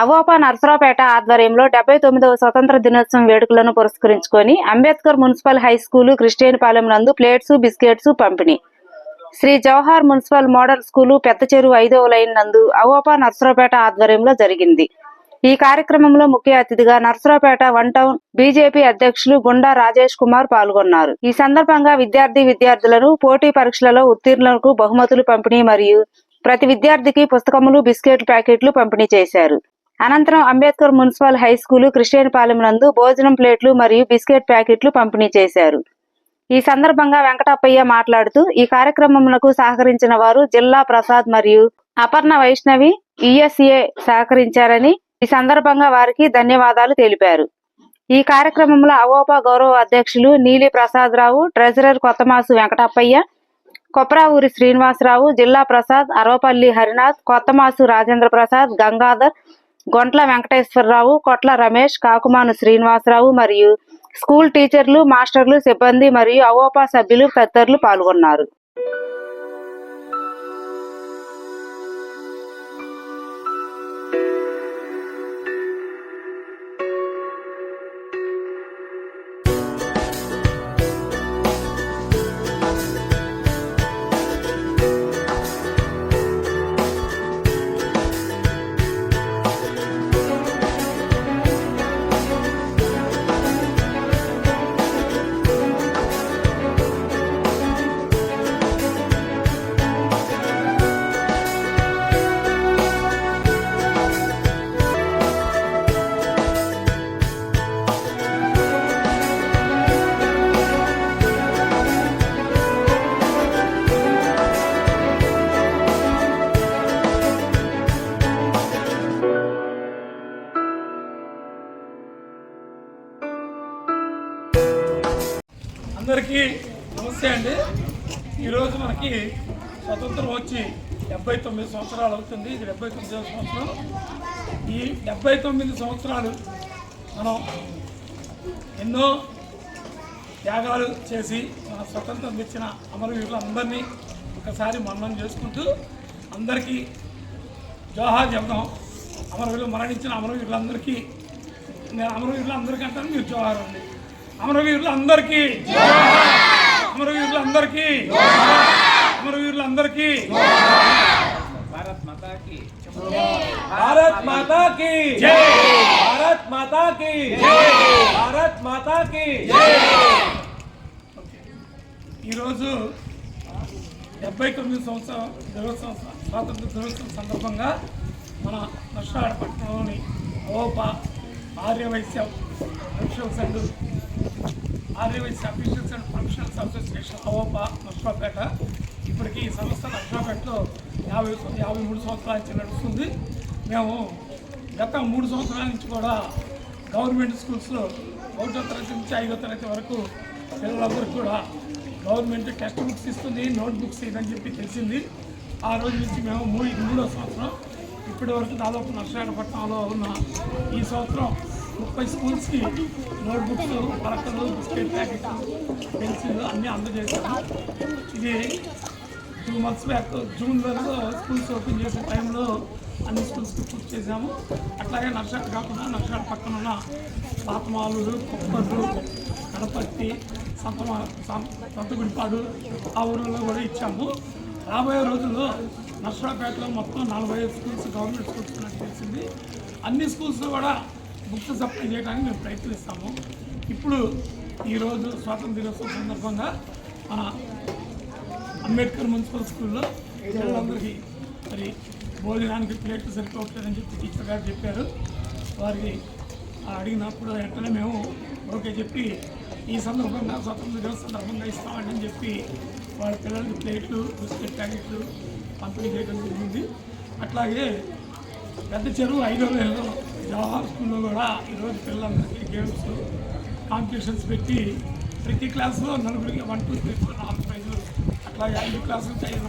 అవోపా నర్సరావుపేట ఆధ్వర్యంలో డెబ్బై తొమ్మిదవ స్వతంత్ర దినోత్సవం వేడుకలను పురస్కరించుకొని Ambedkar municipal high school Christianpalem నందు ప్లేట్స్ బిస్కెట్స్ పంపిణీ. Shri Jawahar municipal model school పెద్ద చెరువు ఐదవ లైన్ నందు అవోపా నర్సరావుపేట ఆధ్వర్యంలో జరిగింది. ఈ కార్యక్రమంలో ముఖ్య అతిథిగా నర్సరావుపేట వన్ టౌన్ బీజేపీ అధ్యక్షులు గుండా రాజేష్ కుమార్ పాల్గొన్నారు. ఈ సందర్భంగా విద్యార్థి విద్యార్థులను పోటీ పరీక్షలలో ఉత్తీర్ణులకు బహుమతులు పంపిణీ మరియు ప్రతి విద్యార్థికి పుస్తకములు బిస్కెట్ ప్యాకెట్లు పంపిణీ చేశారు. అనంతరం Ambedkar municipal high school Christianpalem నందు భోజనం ప్లేట్లు మరియు బిస్కెట్ ప్యాకెట్లు పంపిణీ చేశారు. ఈ సందర్భంగా వెంకటప్పయ్య మాట్లాడుతూ ఈ కార్యక్రమమునకు సహకరించిన వారు జిల్లా ప్రసాద్ మరియు అపర్ణ వైష్ణవి ఈఎస్ఏ సహకరించారని ఈ సందర్భంగా వారికి ధన్యవాదాలు తెలిపారు. ఈ కార్యక్రమంలో అవోపా గౌరవ అధ్యక్షులు నీలి ప్రసాదరావు ట్రెజరర్ కొత్తమాసు వెంకటప్పయ్య కొప్రావూరి శ్రీనివాసరావు జిల్లా ప్రసాద్ అరవపల్లి హరినాథ్ కొత్తమాసు రాజేంద్ర ప్రసాద్ గంగాధర్ గొంట్ల వెంకటేశ్వరరావు కొట్ల రమేష్ కాకుమాను శ్రీనివాసరావు మరియు స్కూల్ టీచర్లు మాస్టర్లు సిబ్బంది మరియు అవోపా సభ్యులు తదితరులు పాల్గొన్నారు. అందరికీ నమస్తే అండి. ఈరోజు మనకి స్వతంత్రం వచ్చి డెబ్బై తొమ్మిది సంవత్సరాలు అవుతుంది. ఇది డెబ్బై తొమ్మిదవ సంవత్సరం. ఈ డెబ్బై తొమ్మిది సంవత్సరాలు మనం ఎన్నో త్యాగాలు చేసి మన స్వతంత్రం తెచ్చిన అమరవీరులందరినీ ఒకసారి మన్నం చేసుకుంటూ అందరికీ జోహార్ చెప్దాం అమరవీరులు మరణించిన అమరవీరులందరికీ నేను అమరవీరులు అందరికీ అంటాను మీరు జోహార్ అండి. అమరవీరులందరికీ. అమరవీరులందరికీ. అమరవీరులందరికీ. భారత్ మాతాకి. భారత్ మాతాకి. భారత్ మాతాకి. భారత్ ఈరోజు డెబ్బై తొమ్మిది సంవత్సరం దినోత్సవం స్వాతంత్ర దినోత్సవం సందర్భంగా మన నష్టాడ పట్టణంలోని ఓపా ఆర్యవైశ్య సంఘం and officials and professionals association Avopa Narsapeta ఇప్పటికీ ఈ సంస్థ నర్సాపేటలో యాభై యాభై మూడు సంవత్సరాల నుంచి నడుస్తుంది. మేము గత మూడు సంవత్సరాల నుంచి కూడా గవర్నమెంట్ స్కూల్స్లో ఒకటో తరగతి నుంచి ఐదో తరగతి వరకు పిల్లలందరికీ కూడా గవర్నమెంట్ టెక్స్ట్ బుక్స్ ఇస్తుంది నోట్ బుక్స్ ఇదని చెప్పి తెలిసింది. ఆ రోజు నుంచి మేము మూడు మూడో సంవత్సరం. ఇప్పటి వరకు దాదాపు నర్సరాయపట్నంలో ఉన్న ఈ సంవత్సరం ముప్పై స్కూల్స్కి నోట్ బుక్స్ పలకలు బిస్కెట్ ప్యాకెట్లు పెన్సిల్ అన్నీ అందజేశాము ఇది టూ మంత్స్ బ్యాక్ జూన్ వరకు స్కూల్స్ ఓపెన్ చేసే టైంలో అన్ని స్కూల్స్కి పూర్తి చేశాము. అట్లాగే నర్సాడు కాకుండా నర్సాడు పక్కన ఉన్న పాతమాలు కొప్పర్రు కడపర్తి సంతమ సంతగుడిపాడు ఆ ఊళ్ళలో కూడా ఇచ్చాము. రాబోయే రోజుల్లో నర్సరాపేటలో మొత్తం నలభై స్కూల్స్ గవర్నమెంట్ స్కూల్స్ నాకు తెలిసింది అన్ని స్కూల్స్లో కూడా బుక్స్ సప్లై చేయడానికి మేము ప్రయత్నిస్తాము. ఇప్పుడు ఈరోజు స్వాతంత్ర దినోత్సవం సందర్భంగా మన అంబేద్కర్ మున్సిపల్ స్కూల్లో పిల్లలందరికీ మరి భోజనానికి ప్లేట్లు సరిపోవట్లేదని చెప్పి టీచర్ గారు చెప్పారు. వారికి అడిగినప్పుడు వెంటనే మేము ఓకే చెప్పి ఈ సందర్భంగా స్వతంత్ర దినోత్సవ సందర్భంగా ఇస్తామని చెప్పి వాళ్ళ పిల్లలకి ప్లేట్లు బిస్కెట్ ప్యాకెట్లు పంపిణీ చేయడం జరిగింది. అట్లాగే పెద్ద చెరువు ఐదో వేలలో జవహర్ స్కూల్లో కూడా ఈరోజు పిల్లలందరికీ గేమ్స్ కాంపిటీషన్స్ పెట్టి ప్రతి క్లాస్లో నలుగురికి వన్ టూ త్రీ ఫోర్ నాలుగు ప్రైజులు అట్లాగే ఐదు క్లాసులకి ఐదు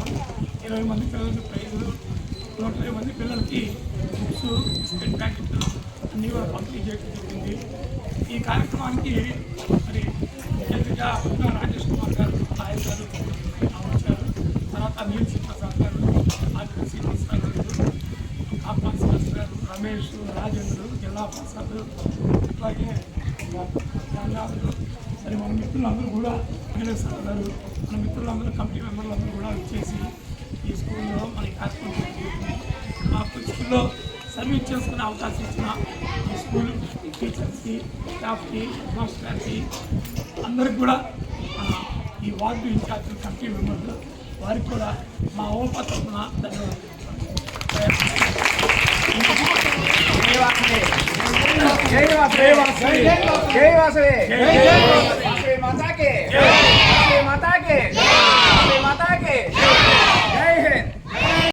ఇరవై మంది పిల్లలకి ప్రైజులు నూట ఇరవై మంది పిల్లలకి బుక్స్ బిస్కెట్ ప్యాకెట్లు అన్నీ కూడా పంపిణీ చేయడం జరిగింది. ఈ కార్యక్రమానికి మరి ముఖ్యంగా ఉన్న రాజేష్ కుమార్ గారు ఆయన గారు వచ్చారు తర్వాత నీల్ సింగ్ ప్రసాద్ గారు శ్రీనివాస్ గారు శ్రీనివాస్ గారు రమేష్ రాజేంద్రుడు జిల్లా ప్రసాద్ అట్లాగే రంగాలు మరి మన మిత్రులందరూ కూడా వెంకటేశ్వర గారు మన మిత్రులందరూ కమిటీ మెంబర్లందరూ కూడా వచ్చేసి ఈ స్కూల్లో మనకి కార్యక్రమం మాకు స్కూల్లో సర్వీస్ చేసుకునే అవకాశం ఇచ్చిన ఈ స్కూల్ టీచర్స్కి స్టాఫ్కి మాస్టర్కి అందరికి కూడా ఈ వార్డు ఇన్ఛార్జ్ కమిటీ మెంబర్లు వారికి కూడా మా ఓపా తరఫున ధన్యవాదాలు. వాసవి. జై వాసవి. జై వాసవి. మాతాకి. జై మాతాకి.